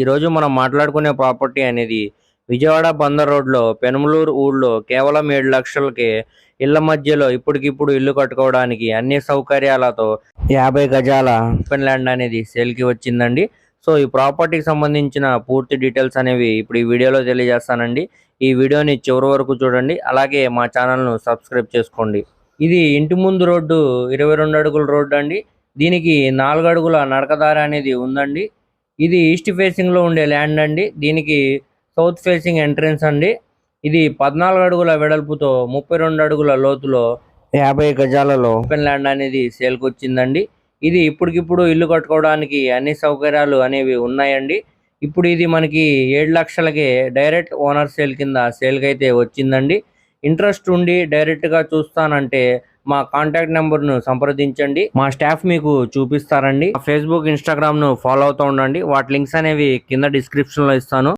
ఈరోజు మనం మాట్లాడుకునే ప్రాపర్టీ అనేది విజయవాడ బందర్ రోడ్లో పెనమలూరు ఊళ్ళో కేవలం ఏడు లక్షలకే ఇళ్ళ మధ్యలో ఇప్పటికిప్పుడు ఇల్లు కట్టుకోవడానికి అన్ని సౌకర్యాలతో యాభై గజాల ఓపెన్ ల్యాండ్ అనేది సేల్కి వచ్చిందండి. సో ఈ ప్రాపర్టీకి సంబంధించిన పూర్తి డీటెయిల్స్ అనేవి ఇప్పుడు ఈ వీడియోలో తెలియజేస్తానండి. ఈ వీడియోని చివరి వరకు చూడండి. అలాగే మా ఛానల్ను సబ్స్క్రైబ్ చేసుకోండి. ఇది ఇంటి ముందు రోడ్డు ఇరవై రెండు అడుగుల రోడ్డు అండి. దీనికి నాలుగు అడుగుల నడకదారి అనేది ఉందండి. ఇది ఈస్ట్ ఫేసింగ్లో ఉండే ల్యాండ్ అండి. దీనికి సౌత్ ఫేసింగ్ ఎంట్రన్స్ అండి. ఇది పద్నాలుగు అడుగుల వెడల్పుతో ముప్పై రెండు అడుగుల లోతులో యాభై గజాలలో ఓపెన్ ల్యాండ్ అనేది సేల్కి వచ్చిందండి ఇది ఇప్పటికిప్పుడు ఇల్లు కట్టుకోవడానికి అన్ని సౌకర్యాలు అనేవి ఉన్నాయండి. ఇప్పుడు ఇది మనకి ఏడు లక్షలకే డైరెక్ట్ ఓనర్ సేల్ కింద సేల్కి అయితే వచ్చిందండి. ఇంట్రెస్ట్ ఉండి డైరెక్ట్గా చూస్తానంటే మా కాంటాక్ట్ నెంబర్ను సంప్రదించండి. మా స్టాఫ్ మీకు చూపిస్తారండి. ఫేస్బుక్ ఇన్స్టాగ్రామ్ను ఫాలో అవుతూ ఉండండి. వాటి లింక్స్ అనేవి కింద డిస్క్రిప్షన్లో ఇస్తాను.